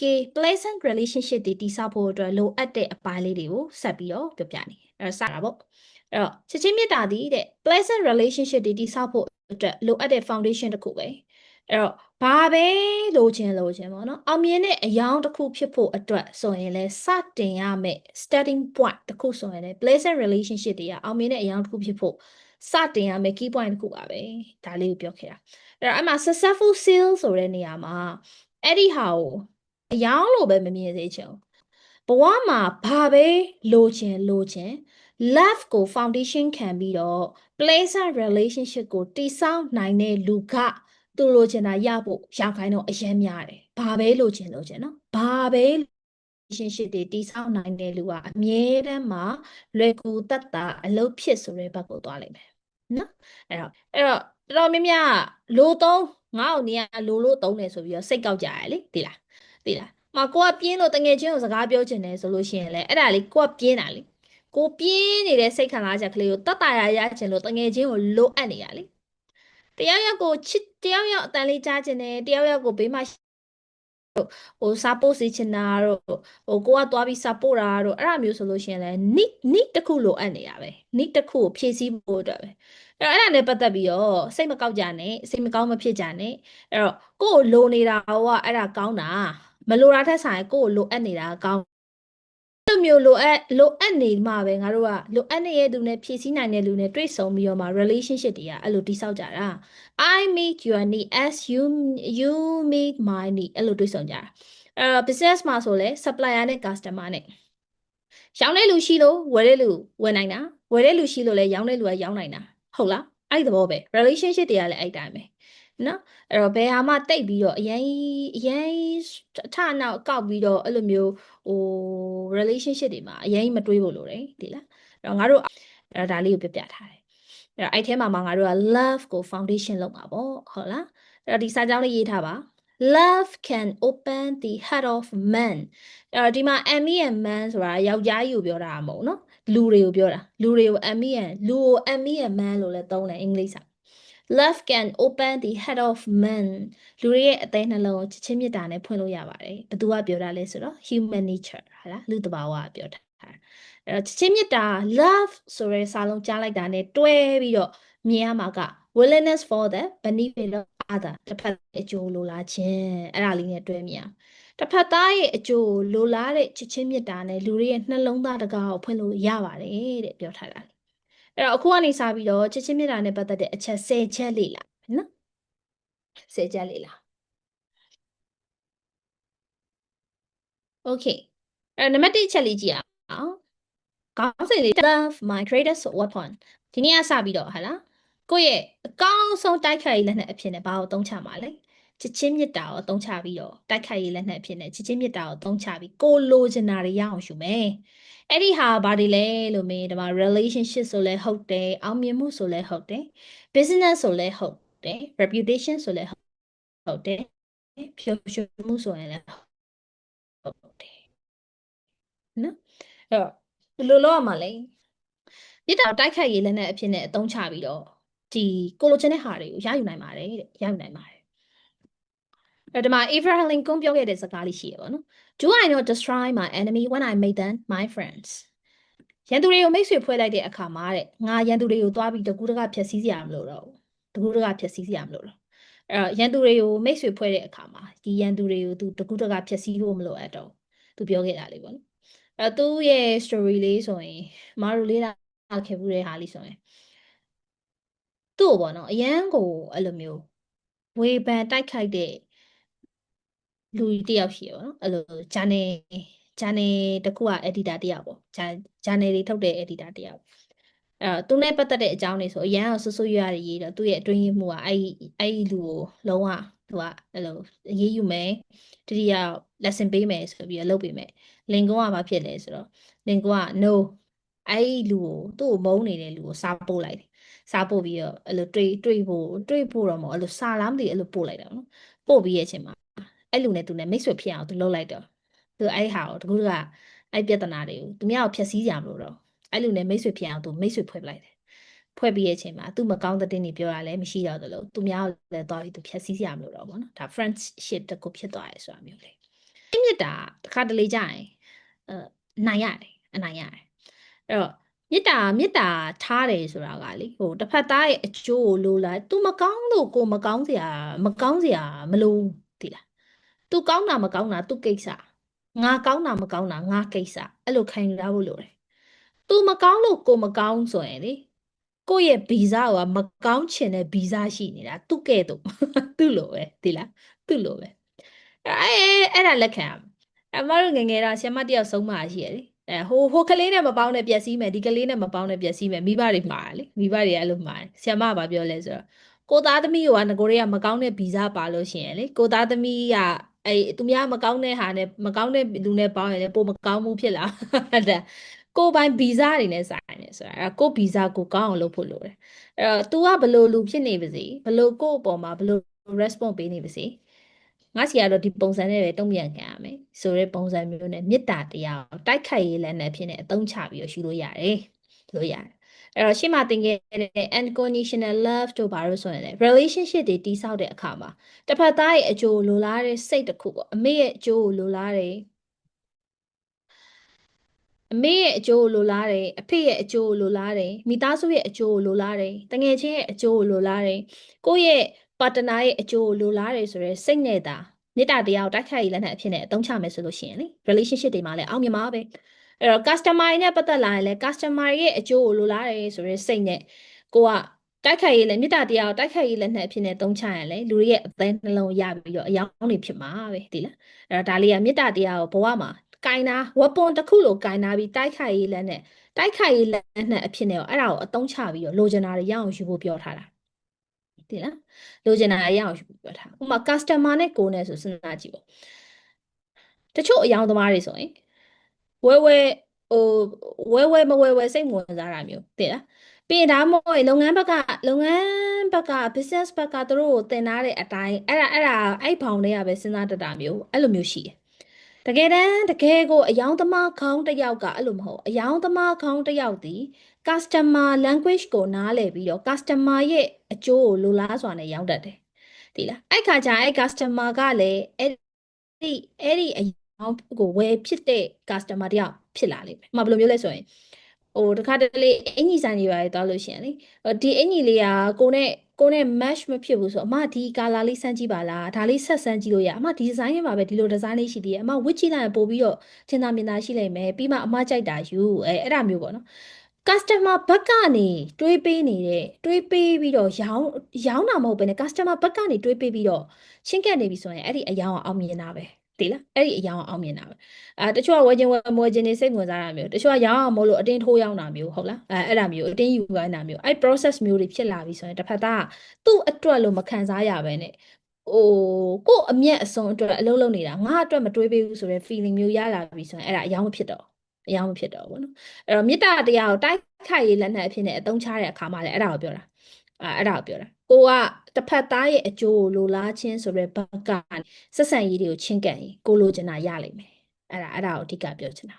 က pleasant relationship တွေတည်ဆောက်ဖို့အတွက်လိုအပ်တဲ့အပိုင်းလေးတွေကိုဆက်ပြီးတော့ပြောပြနေအဲ့တော့စတာပေါ့အဲ့တော့ချစ်ချင်းမေတ္တာသည်တဲ့ pleasant relationship တွေတည်ဆောက်ဖို့အတွက်လိုအပ်တဲ့ foundation တစ်ခုပဲအဲ့တော့ဘာပဲလိုချင်လိုချင်ပေါ့နော်အောင်မြင်တဲ့အယောင်တစ်ခုဖြစ်ဖို့အတွက်ဆိုရင်လဲစတင်ရမယ့် starting point တစ်ခုဆိုရင်လဲ pleasant relationship တွေကအောင်မြင်တဲ့အယောင်တစ်ခုဖြစ်ဖို့စတင်ရမယ့် key point တစ်ခုပါပဲဒါလေးကိုပြောခဲ့တာအဲ့တော့အမှ successful sales ဆိုတဲ့နေရာမှာအဲ့ဒီဟာကို အယောင်လို့ပဲမမြင်စေချင်ဘူးဘဝမှာဘာပဲလိုချင်လိုချင် love ကို foundation ခံပြီးတော့ pleasant relationship ကိုတည်ဆောက်နိုင်တဲ့လူကသူလိုချင်တာရဖို့ရောက်ခိုင်းတော့အရင်များတယ်။ဘာပဲလိုချင်လိုချင်နော်။ဘာပဲ relationship တွေတည်ဆောက်နိုင်တဲ့လူကအမြဲတမ်းမှာလွယ်ကူတတ်တာအလုပ်ဖြစ်ဆိုတဲ့ဘက်ကိုသွားလိမ့်မယ်။နော်။အဲ့တော့အဲ့တော့တော်တော်များများလိုသုံးငါ့ကိုနေရလိုလို့သုံးတယ်ဆိုပြီးတော့စိတ်ကောက်ကြရလေသိလား။ သိလား။မကိုကပြင်းလို့တငယ်ချင်းကိုစကားပြောချင်တယ်ဆိုလို့ရှိရင်လေအဲ့ဒါလေးကိုကပြင်းတာလေ။ကိုပြင်းနေတဲ့စိတ်ခံစားချက်ကလေးကိုတတ်တာရရချင်လို့တငယ်ချင်းကိုလိုအပ်နေရလေတယောက်ယောက်ကိုချစ်တယောက်ယောက်အတန်လေးကြားချင်တယ်တယောက်ယောက်ကိုဘေးမှာဟို support စီချင်တာတို့ဟိုကိုကသွားပြီး support တာတို့အဲ့ဒါမျိုးဆိုလို့ရှိရင်လည်း need need တစ်ခုလိုအပ်နေတာပဲ need တစ်ခုကိုဖြည့်ဆည်းဖို့အတွက်ပဲအဲ့တော့အဲ့ဒါနဲ့ပတ်သက်ပြီးတော့စိတ်မကောက်ကြနဲ့စိတ်မကောင်းမဖြစ်ကြနဲ့အဲ့တော့ကိုယ်လိုနေတာကအဲ့ဒါကောင်းတာ မလိုတာထက်ဆိုင်ကိုယ်လိုအပ်နေတာကောင်းလိုမျိုးလိုအပ်လိုအပ်နေမှပဲငါတို့ကလိုအပ်နေတဲ့သူနဲ့ဖြည့်ဆည်းနိုင်တဲ့လူနဲ့တွေ့ဆုံပြီးတော့မှ relationship တွေကအဲ့လိုတိဆောက်ကြတာ I meet your need as you you meet my need အဲ့လိုတွေ့ဆုံကြတာအဲ့တော့ business မှာဆိုလဲ supplier နဲ့ customer နဲ့ရောင်းတဲ့လူရှိလို့ဝယ်တဲ့လူဝယ်နိုင်တာဝယ်တဲ့လူရှိလို့လဲရောင်းတဲ့လူကရောင်းနိုင်တာဟုတ်လားအဲ့ဒီသဘောပဲ relationship တွေကလည်းအဲ့တိုင်းပဲ နော်အဲ့တော့ဘယ်ဟာမှတိတ်ပြီးတော့အရင်အရင်အထနောက်ကောက်ပြီးတော့အဲ့လိုမျိုးဟို relationship တွေမှာအရင်မတွေးဖို့လိုတယ်ဒီလားအဲ့တော့ငါတို့အဲ့ဒါလေးကိုပြပြထားတယ်အဲ့တော့အဲ့ထဲမှာမှငါတို့က love ကို foundation လုပ်မှာပေါ့ဟုတ်လားအဲ့တော့ဒီစာကြောင်းလေးရေးထားပါ love can open the heart of man အဲ့တော့ဒီမှာ me and man ဆိုတာယောက်ျားကြီးကိုပြောတာမဟုတ်နော်လူတွေကိုပြောတာလူတွေကို me and လူကို me and man လို့လည်းသုံးတယ်အင်္ဂလိပ်စာ love can open the heart of man လူတွေရဲ့အသေးနှလုံးကိုချစ်ချင်းမေတ္တာနဲ့ဖွင့်လို့ရပါတယ်ဘယ်သူကပြောတာလဲဆိုတော့ human nature ဟာလားလူတဘာဝကပြောတာအဲ့တော့ချစ်ချင်းမေတ္တာ love ဆိုတဲ့စာလုံးကြားလိုက်တာနဲ့တွဲပြီးတော့မြင်ရမှာက willingness for the benefit of other တစ်ဖက်အကျိုးလိုလားခြင်းအဲ့ဒါလေးနဲ့တွဲမြင်အောင်တစ်ဖက်သားရဲ့အကျိုးလိုလားတဲ့ချစ်ချင်းမေတ္တာနဲ့လူတွေရဲ့နှလုံးသားတကားကိုဖွင့်လို့ရပါတယ်တဲ့ပြောထားတာ အဲ့တော့အခုကနေစပြီးတော့ချစ်ချင်းမေတ္တာနဲ့ပတ်သက်တဲ့အချက်10ချက်လေ့လာနော်10ချက်လေ့လာ Okay အဲ့နံပါတ်1ချက်လေးကြည့်အောင်ခေါင်းစဉ်လေး love my greatest weapon ဒီနေ့ကစပြီးတော့ဟာလားကိုယ့်ရဲ့အကောင်းဆုံးတိုက်ခိုက်ရေးလက်နက်အဖြစ်နဲ့ဘာကိုသုံးချမှာလဲ ချစ်ချင်းမေတ္တာကိုသုံးချပြီးတော့တိုက်ခိုက်ရေးလက်နက်အဖြစ်နဲ့ချစ်ချင်းမေတ္တာကိုသုံးချပြီးကိုလိုချင်တာတွေရအောင်ယူမယ်အဲ့ဒီဟာဘာတွေလဲလို့မင်းဒီမှာ relationship ဆိုလဲဟုတ်တယ်အောင်မြင်မှုဆိုလဲဟုတ်တယ် business ဆိုလဲဟုတ်တယ် reputation ဆိုလဲဟုတ်တယ်ဖြိုးဖြိုးမှုဆိုရင်လဲဟုတ်တယ်နော်အဲ့တော့ဘယ်လိုလုပ်ရမှာလဲမြစ်တာတိုက်ခတ်ရေးလက်နဲ့အဖြစ်နဲ့အသုံးချပြီးတော့ဒီကိုလိုချင်တဲ့ဟာတွေကိုရယူနိုင်ပါတယ်တဲ့ရယူနိုင်ပါတယ် အဲ့ဒီမှာ Abraham Lincoln ပြောခဲ့တဲ့စကားလေးရှိရပါတော့ Do I not destroy my enemy when I make them my friends ရန်သူတွေကိုမိတ်ဆွေဖွဲ့လိုက်တဲ့အခါမှာတဲ့ငါရန်သူတွေကိုသွားပြီးတကူးတကဖျက်ဆီးစရာမလိုတော့ဘူးတကူးတကဖျက်ဆီးစရာမလိုတော့အဲ့တော့ရန်သူတွေကိုမိတ်ဆွေဖွဲ့တဲ့အခါမှာဒီရန်သူတွေကိုသူတကူးတကဖျက်ဆီးဖို့မလိုအပ်တော့သူပြောခဲ့တာလေးပေါ့နော်အဲ့သူ့ရဲ့ story လေးဆိုရင်မတို့လေးလာခဲ့ဘူးတဲ့ဟာလေးဆိုရင်သူ့ကိုပေါ့နော်အရန်ကိုအဲ့လိုမျိုးဝေဖန်တိုက်ခိုက်တဲ့ လူတယောက်ရှိရပေါ့နော်အဲ့လို channel channel တခုက editor တယောက်ပေါ့ channel တွေထုတ်တဲ့ editor တယောက်အဲ့တော့သူနဲ့ပတ်သက်တဲ့အကြောင်းတွေဆိုအရန်အောင်ဆွဆွရွရရေးတော့သူ့ရဲ့အတွင်းရေးမှုကအဲ့အဲ့လူကိုလုံးဝသူကအဲ့လိုရေးယူမယ်တတိယ lesson ပေးမယ်ဆိုပြီးတော့လုပ်ပေးမယ်လင်ကွန်းကဘာဖြစ်လဲဆိုတော့လင်ကွန်းက no အဲ့လူကိုသူ့ကိုမုန်းနေတဲ့လူကိုစားပို့လိုက်တယ်စားပို့ပြီးတော့အဲ့လိုတွေးတွေးဖို့တွေးဖို့တော့မဟုတ်အဲ့လိုစာလားမသိအဲ့လိုပို့လိုက်တာနော်ပို့ပြီးရဲ့အချိန်မှာ အဲ့လူနဲ့သူနဲ့မိတ်ဆွေဖြစ်အောင်သူလုပ်လိုက်တော့သူအဲ့ဟာကိုတကူကအဲ့ပြဿနာတွေကိုသူများကိုဖျက်ဆီးကြမလို့တော့အဲ့လူနဲ့မိတ်ဆွေဖြစ်အောင်သူမိတ်ဆွေဖွဲ့ပလိုက်တယ်ဖွဲ့ပြီးရဲ့အချိန်မှာသူမကောင်းတဲ့တင်းတွေပြောတာလည်းမရှိတော့သလိုသူများလည်းသွားပြီးသူဖျက်ဆီးကြမလို့တော့ဗောနော်ဒါ friendship တကူဖြစ်သွားရဲဆိုတာမျိုးလေအဲ့မေတ္တာတစ်ခါတလေကြာရင်အဲနိုင်ရတယ်အနိုင်ရတယ်အဲ့တော့မေတ္တာမေတ္တာထားတယ်ဆိုတာကလေဟိုတစ်ဖက်သားရဲ့အကျိုးကိုလိုလား तू မကောင်းလို့ကိုမကောင်းစရာမကောင်းစရာမလိုသိလား သူကောင်းတာမကောင်းတာသူကိစ္စငါကောင်းတာမကောင်းတာငါကိစ္စအဲ့လိုခံယူရဖို့လိုတယ်သူမကောင်းလို့ကိုမကောင်းဆိုရင်လေကိုယ့်ရဲ့ဗီဇကမကောင်းချင်တဲ့ဗီဇရှိနေတာသူ့ကဲ့သို့သူ့လိုပဲဒီလားသူ့လိုပဲအဲအဲ့ဒါလက်ခံအမတို့ငငယ်တော့ဆ iam တယောက်ဆုံးမရှိရလေအဲဟိုဟိုကလေးနဲ့မပေါင်းနဲ့ပျက်စီးမယ်ဒီကလေးနဲ့မပေါင်းနဲ့ပျက်စီးမယ်မိဘတွေမှားလေမိဘတွေအဲ့လိုမှားဆ iam ကဘာပြောလဲဆိုတော့ကိုသားသမီးကငကိုတွေကမကောင်းတဲ့ဗီဇပါလို့ရှိရင်လေကိုသားသမီးက အဲသူများမကောင်းတဲ့ဟာနဲ့မကောင်းတဲ့လူနဲ့ပေါင်းရင်လေပိုမကောင်းမှုဖြစ်လာဒါကိုပိုင်ဗီဇတွေနဲ့ဆိုင်နေဆိုတာအဲ့ကိုဗီဇကိုကောင်းအောင်လုပ်ဖို့လိုတယ်အဲ့တော့ तू ကဘလို့လူဖြစ်နေပါစေဘလို့ကို့အပေါ်မှာဘလို့ response ပေးနေပါစေငါစီကတော့ဒီပုံစံနဲ့ပဲတုံ့ပြန်ခံရမယ်ဆိုတဲ့ပုံစံမျိုးနဲ့မေတ္တာတရားကိုတိုက်ခိုက်ရေးလည်းနဲ့ဖြစ်နေအသုံးချပြီးတော့ရှုလို့ရတယ်လို့ရတယ် အဲ့တော့ရှေ့မှာသင်ခဲ့တဲ့ unconditional love တို့ဘာလို့ဆိုရင်လဲ relationship တွေတည်ဆောက်တဲ့အခါမှာတစ်ဖက်သားရဲ့အကျိုးလိုလားတဲ့စိတ်တစ်ခုပေါ့အမေရဲ့အကျိုးကိုလိုလားတယ်အမေရဲ့အကျိုးကိုလိုလားတယ်အဖေရဲ့အကျိုးကိုလိုလားတယ်မိသားစုရဲ့အကျိုးကိုလိုလားတယ်တငယ်ချင်းရဲ့အကျိုးကိုလိုလားတယ်ကိုယ့်ရဲ့ပါတနာရဲ့အကျိုးကိုလိုလားတယ်ဆိုရဲစိတ်နဲ့တာမေတ္တာတရားကိုတိုက်ခိုက်ရည်လက်နဲ့အဖြစ်နဲ့အသုံးချမယ်ဆိုလို့ရှိရင်လေ relationship တွေမှာလည်းအောင်မြင်မှာပဲ အဲ့တော့ customer နဲ့ပတ်သက်လာရင်လည်း customer ရဲ့အကျိုးကိုလိုလားတယ်ဆိုရဲစိတ်နဲ့ကိုကတိုက်ခိုက်ရည်လက်မေတ္တာတရားကိုတိုက်ခိုက်ရည်လက်နဲ့အဖြစ်နဲ့သုံးချရင်လေလူတွေရဲ့အသင်းနှလုံးရပြီးတော့အယောင်းတွေဖြစ်မှာပဲဒီလားအဲ့တော့ဒါလေးကမေတ္တာတရားကိုဘဝမှာကင်နာ weapon တစ်ခုလိုကင်နာပြီးတိုက်ခိုက်ရေးလက်နဲ့တိုက်ခိုက်ရေးလက်နဲ့အဖြစ်နဲ့အဲ့ဒါကိုအသုံးချပြီးတော့လိုချင်တာတွေရအောင်ယူဖို့ပြောထားတာဒီလားလိုချင်တာရအောင်ယူဖို့ပြောထားဥပမာ customer နဲ့ကိုယ်နဲ့ဆိုစဉ်းစားကြည့်ပေါ့တချို့အယောင်သမားတွေဆိုရင် ဝဲဝဲဟိုဝဲဝဲမဝဲဝဲစိတ်ဝင်စားတာမျိုးသိလားပြီးရင်ဒါမှမဟုတ်လုပ်ငန်းဘက်ကလုပ်ငန်းဘက်က business ဘက်ကသူတို့ကိုတင်ထားတဲ့အတိုင်းအဲ့ဒါအဲ့ဒါအဲ့ဘောင်တွေကပဲစဉ်းစားတတ်တာမျိုးအဲ့လိုမျိုးရှိတယ်တကယ်တမ်းတကယ်ကိုအယောင်သမားခေါင်းတစ်ယောက်ကအဲ့လိုမဟုတ်အယောင်သမားခေါင်းတစ်ယောက်ဒီ customer language ကိုနားလည်ပြီးတော့ customer ရဲ့အကျိုးကိုလိုလားစွာနဲ့ရောင်းတတ်တယ်ဒီလားအဲ့ခါကျအဲ့ customer ကလည်းအဲ့ဒီအဲ့ဒီအယော င်ကိုဝယ်ဖြစ်တဲ့ customer တယောက်ဖြစ်လာလိမ့်မယ်။မဘယ်လိုမျိုးလဲဆိုရင်ဟိုတခါတလေအင်ကြီးဆိုင်တွေပါသွားလို့ရှိရင်လေဒီအင်ကြီးလေးကကိုနဲ့ကိုနဲ့ match မဖြစ်ဘူးဆိုအမဒီ color လေးစမ်းကြည့်ပါလားဒါလေးဆက်စမ်းကြည့်လို့ရအမဒီ design ရဲ့မှာပဲဒီလို design လေးရှိသေးတယ်အမဝစ်ကြည့်လိုက်ရင်ပို့ပြီးတော့ထင်သာမြင်သာရှိလိမ့်မယ်ပြီးမှအမကြိုက်တာယူအဲအဲ့ဒါမျိုးပေါ့နော် customer ဘက်ကနေတွေးပေးနေတဲ့တွေးပေးပြီးတော့ရောင်းရောင်းတာမဟုတ်ဘဲနဲ့ customer ဘက်ကနေတွေးပေးပြီးတော့ရှင်းကပ်နေပြီဆိုရင်အဲ့ဒီအယောင်အောင်မြင်တာပဲ တိလားအဲ့ဒီအရာအောင်မြင်တာပဲအဲတချို့ကဝယ်ခြင်းဝယ်မွေးခြင်းနေစိတ်ဝင်စားတာမျိုးတချို့ကရောင်းအောင်မလို့အတင်းထိုးရောင်းတာမျိုးဟုတ်လားအဲအဲ့ဒါမျိုးအတင်းယူရိုင်းတာမျိုးအဲ့ process မျိုးတွေဖြစ်လာပြီဆိုရင်တစ်ဖက်သားသူ့အတွက်လို့မခံစားရပဲနဲ့ဟိုကို့အမျက်အစွန်အတွက်အလုပ်လုပ်နေတာငါအတွက်မတွေးပေးဘူးဆိုတဲ့ feeling မျိုးရလာပြီဆိုရင်အဲ့ဒါအယောင်မဖြစ်တော့အယောင်မဖြစ်တော့ဘူးနော်အဲ့တော့မေတ္တာတရားကိုတိုက်ခိုက်ရေးလက်နက်အဖြစ်နဲ့အသုံးချတဲ့အခါမှာလည်းအဲ့ဒါကိုပြောတာ အဲအဲ့ဒါကိုပြောတာကိုကတစ်ဖက်သားရဲ့အကျိုးကိုလိုလားခြင်းဆိုတဲ့ဘက်ကဆက်ဆံရေးတွေကိုချင်းကပ်ရင်ကိုလိုချင်တာရလိမ့်မယ်အဲ့ဒါအဲ့ဒါကိုအဓိကပြောချင်တာ